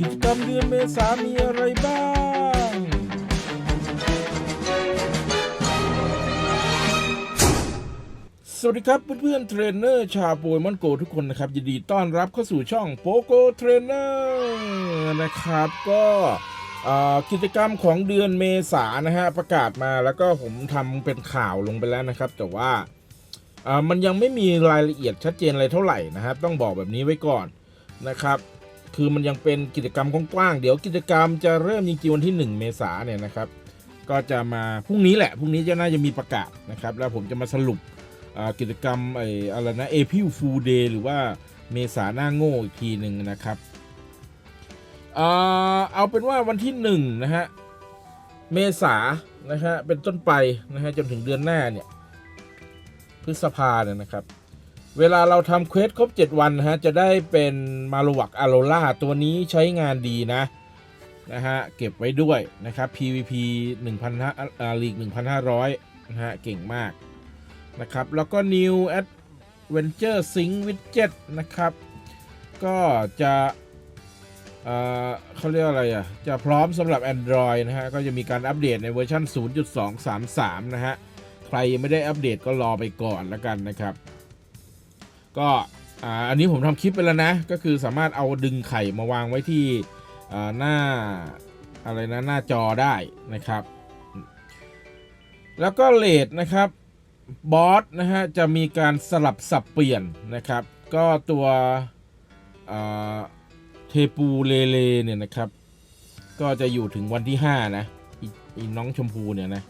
กิจกรรมเดือนเมษามีอะไรบ้าง สวัสดีครับเพื่อนๆเทรนเนอร์ชาวโปเกมอนโกทุกคนนะครับ ยินดีต้อนรับเข้าสู่ช่องโปโกเทรนเนอร์นะครับก็กิจกรรมของเดือนเมษานะฮะประกาศมาแล้วก็ผมทำเป็นข่าวลงไปแล้วนะครับ แต่ว่ามันยังไม่มีรายละเอียดชัดเจนอะไรเท่าไหร่นะครับ ต้องบอกแบบนี้ไว้ก่อนนะครับ คือมันยังเป็นกิจกรรมกว้างๆเดี๋ยวกิจกรรมจะเริ่มจริงๆวันที่ 1 เมษาเนี่ยนะครับ ก็จะมาพรุ่งนี้แหละพรุ่งนี้จะน่าจะมีประกาศนะครับ แล้วผมจะมาสรุปกิจกรรมไอ้อะไรนะ April Fool Day หรือว่าเมษาหน้าโง่อีกทีหนึ่งนะครับเอาเป็นว่าวันที่หนึ่งนะฮะเมษานะฮะเป็นต้นไปนะฮะจนถึงเดือนหน้าเนี่ยพฤษภาเนี่ยนะครับ เวลาเราทำเควสครบ 7 วันนะฮะจะได้เป็นมาลวักอโรล่าตัวนี้ใช้งานดีนะนะฮะเก็บไว้ด้วยนะครับ PVP 1,500อ่าลีก1,500นะฮะเก่งมากนะครับ แล้วก็ New Adventure Sync Widget นะครับ ก็จะเอ่อเขาเรียกอะไรอะ จะพร้อมสำหรับ Android นะฮะ ก็จะมีการอัปเดตในเวอร์ชัน0.233 นะฮะ ใครยังไม่ได้อัปเดตก็รอไปก่อนแล้วกันนะครับ ก็อ,อันนี้ผมทำคลิปไปแล้วนะ ก็คือสามารถเอาดึงไข่มาวางไว้ที่หน้าอะไรนะหน้าจอได้นะครับ แล้วก็เลดนะครับบอสนะฮะจะมีการสลับสับเปลี่ยนนะครับ ก็ตัวเทปูเลเลเนี่ยนะครับ ก็จะอยู่ถึงวันที่ 5 นะอีน้องชมพูเนี่ยนะ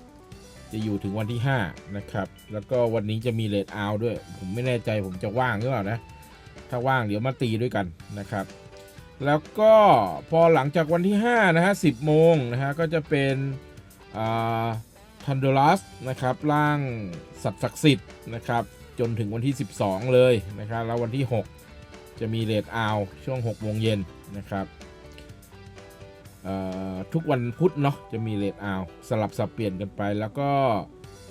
จะอยู่ถึงวันที่ 5 นะครับ แล้วก็วันนี้จะมีเลดเอาด้วย ผมไม่แน่ใจผมจะว่างหรือเปล่านะ ถ้าว่างเดี๋ยวมาตีด้วยกันนะครับ แล้วก็พอหลังจากวันที่ 5 นะฮะ 10 โมงนะฮะ ก็จะเป็นอ่าทันโดลัสนะครับ ร่างสัตว์ศักดิ์สิทธิ์นะครับ จนถึงวันที่ 12 เลยนะครับ แล้ววันที่ 6 จะมีเลดอาช่วง 6 โมงเย็นนะครับ ทุกวันพุธเนาะจะมีเลดอาวสลับสับเปลี่ยนกันไปแล้วก็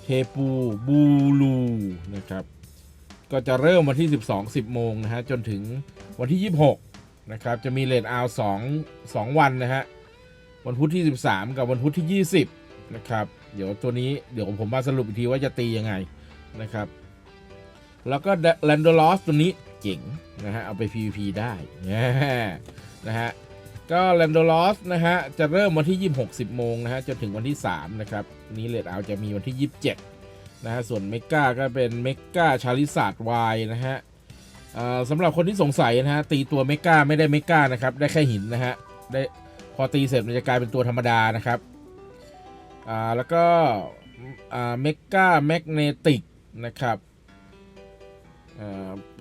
เทปูบูลูนะครับก็จะเริ่มวันที่ 12 10 โมงนะฮะจนถึงวันที่ 26 นะครับ จะมีเลดอาว2 2 วันนะฮะวันพุธที่ 13 กับวันพุธที่ 20 นะครับ เดี๋ยวตัวนี้เดี๋ยวผมมาสรุปอีกทีว่าจะตียังไงนะครับ แล้วก็แลนโดลอสตัวนี้เจ๋งนะฮะเอาไป PVP ได้นะฮะ ก็แลนโดลอสนะฮะ จะเริ่มวันที่ 26 10โมงนะฮะ จนถึงวันที่ 3 นะครับ นี้เลดเอาจะมีวันที่ 27 นะฮะ ส่วนเมกาก็เป็นเมกาชาลิซาร์ดวายนะฮะสำหรับคนที่สงสัยนะฮะ ตีตัวเมกาไม่ได้เมกานะครับ ได้แค่หินนะฮะ ได้พอตีเสร็จมันจะกลายเป็นตัวธรรมดานะครับแล้วก็เมกาแมกเนติกนะครับ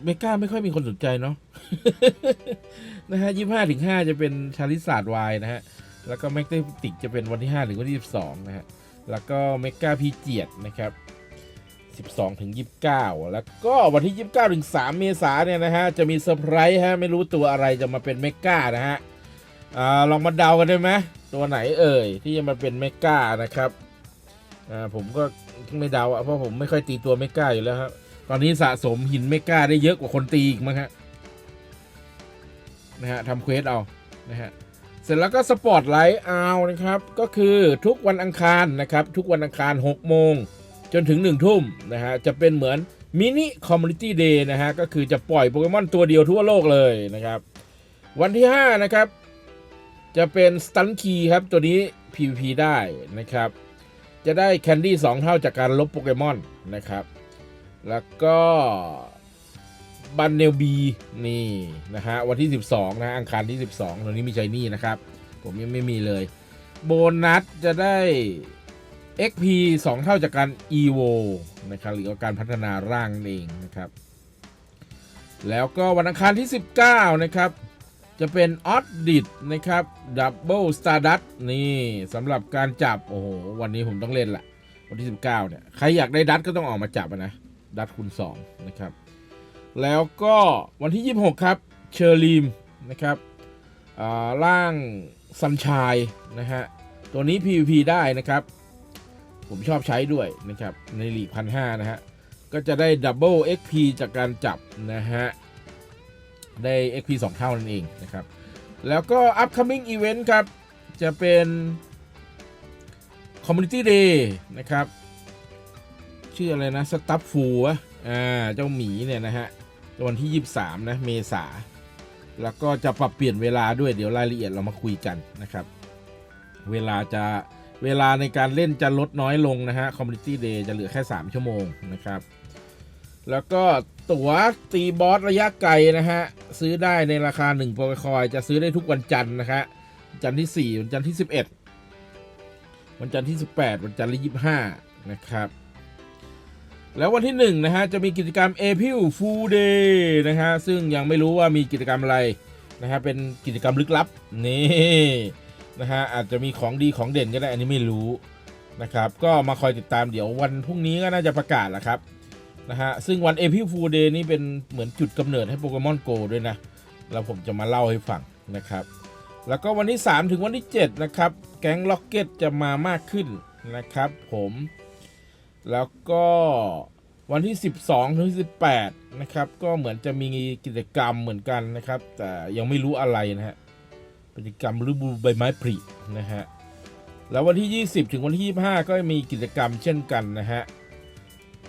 เมกาไม่ค่อยมีคนสนใจเนาะ นะฮะยี่ห้าถึงห้าจะเป็นชาลิศาสตร์วายนะฮะ แล้วก็แมกเนติกจะเป็นวันที่ห้าถึงวันที่สิบสองนะฮะ แล้วก็เมกาพีเจียดนะครับสิบสองถึงยี่สิบเก้าแล้วก็วันที่ยี่สิบเก้าถึงสามเมษาเนี่ยนะฮะ จะมีเซอร์ไพรส์ฮะ ไม่รู้ตัวอะไรจะมาเป็นเมกานะฮะอ่าลองมาเดากันได้ไหมตัวไหนเอ่ย ที่จะมาเป็นเมกานะครับอ่าผมก็ไม่เดาอะเพราะผมไม่ค่อยตีตัวเมกาอยู่แล้วครับ ตอนนี้สะสมหินเมกาได้เยอะกว่าคนตีอีกมั้งฮะ นะฮะทำเควสเอานะฮะเสร็จแล้วก็สปอตไลท์เอานะครับ ก็คือทุกวันอังคารนะครับ ทุกวันอังคาร 6 โมง จนถึง 1 ทุ่มนะฮะจะเป็นเหมือนมินิคอมมูนิตี้เดย์นะฮะก็คือจะปล่อยโปเกมอนตัวเดียวทั่วโลกเลยนะครับ วันที่ 5 นะครับ จะเป็นสตันคีครับ ตัวนี้ PVP ได้นะครับ จะได้แคนดี้2เท่าจากการลบโปเกมอนนะครับ แล้วก็ บันเนลบีนี่นะฮะวันที่ 12 นะอังคารที่ 12ตัวนี้มีใจนี่นะครับ ผมยังไม่มีเลย โบนัสจะได้ XP 2 เท่าจากการ EVO นะครับหรือว่าการพัฒนาร่างนั่นเองนะครับ แล้วก็วันอังคารที่ 19 นะครับ จะเป็นออดดิตนะครับดับเบิลสตาร์ดัตนี่สำหรับการจับ โอ้โห วันนี้ผมต้องเล่นละวันที่ 19 เนี่ย ใครอยากได้ดัตก็ต้องออกมาจับนะ ดัตคูณ2นะครับ แล้วก็วันที่ 26 ครับ เชอร์ลีมนะครับอ่าร่างซัมชายนะฮะ ตัวนี้ PVP ได้นะครับ ผมชอบใช้ด้วยนะครับ ในลีกพันห้านะฮะ ก็จะได้ดับเบิล XP จากการจับนะฮะ ได้ XP 2 เท่านั่นเองนะครับ แล้วก็ upcoming event ครับ จะเป็น community day นะครับ ชื่ออะไรนะสตัฟฟูอะอ่า เจ้าหมีเนี่ยนะฮะ วันที่ 23 นะ เมษา แล้วก็จะปรับเปลี่ยนเวลาด้วยเดี๋ยวรายละเอียดเรามาคุยกันนะครับ เวลาจะเวลาในการเล่นจะลดน้อยลงนะฮะ community day จะเหลือแค่ 3 ชั่วโมงนะครับ แล้วก็ตั๋วตีบอสระยะไกลนะฮะ ซื้อได้ในราคา1โปรคอยจะซื้อได้ทุกวันจันทร์นะฮะวันจันทร์ที่ 4 วันจันทร์ที่ 11 วันจันทร์ที่ 18 วันจันทร์ที่ 25 นะครับ แล้ววันที่1นะฮะจะมีกิจกรรม April Fool Day นะฮะซึ่งยังไม่รู้ว่ามีกิจกรรมอะไรนะฮะเป็นกิจกรรมลึกลับนี่นะฮะอาจจะมีของดีของเด่นก็ได้อันนี้ไม่รู้นะครับก็มาคอยติดตามเดี๋ยววันพรุ่งนี้ก็น่าจะประกาศแหละครับนะฮะซึ่งวัน April Fool Day นี่เป็นเหมือนจุดกำเนิดให้โปเกมอนโกด้วยนะแล้วผมจะมาเล่าให้ฟังนะครับแล้วก็วันที่ 3 ถึงวันที่ 7 นะครับ แก๊งล็อกเก็ตจะมามากขึ้นนะครับผม แล้วก็วันที่ 12 ถึง 18 นะครับ ก็เหมือนจะมีกิจกรรมเหมือนกันนะครับ แต่ยังไม่รู้อะไรนะฮะกิจกรรมฤดูใบไม้ผลินะฮะแล้ววันที่ 20 ถึงวันที่ 25 ก็มีกิจกรรมเช่นกันนะฮะ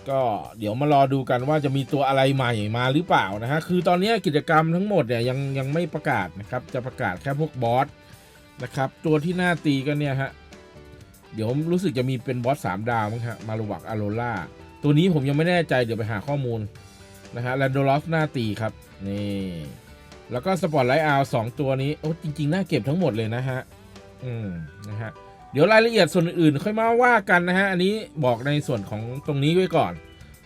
ก็เดี๋ยวมารอดูกันว่าจะมีตัวอะไรใหม่มาหรือเปล่านะฮะคือตอนนี้กิจกรรมทั้งหมดเนี่ยยังยังไม่ประกาศนะครับจะประกาศแค่พวกบอสนะครับตัวที่หน่าตีกันเนี่ยฮะ เดี๋ยวรู้สึกจะมีเป็นบอสสามดาวมั้งฮะมารุวักอโรล่าตัวนี้ผมยังไม่แน่ใจเดี๋ยวไปหาข้อมูลนะฮะแลนโดลอฟหน้าตีครับนี่แล้วก็สปอร์ตไลท์อาร์สองตัวนี้โอ้จริง ๆ น่าเก็บทั้งหมดเลยนะฮะอืมนะฮะเดี๋ยวรายละเอียดส่วนอื่นค่อยมาว่ากันนะฮะอันนี้บอกในส่วนของตรงนี้ไว้ก่อน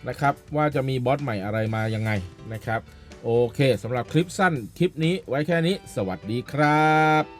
นะครับ ว่าจะมีบอสใหม่อะไรมายังไงนะครับ โอเคสำหรับคลิปสั้นคลิปนี้ไว้แค่นี้ สวัสดีครับ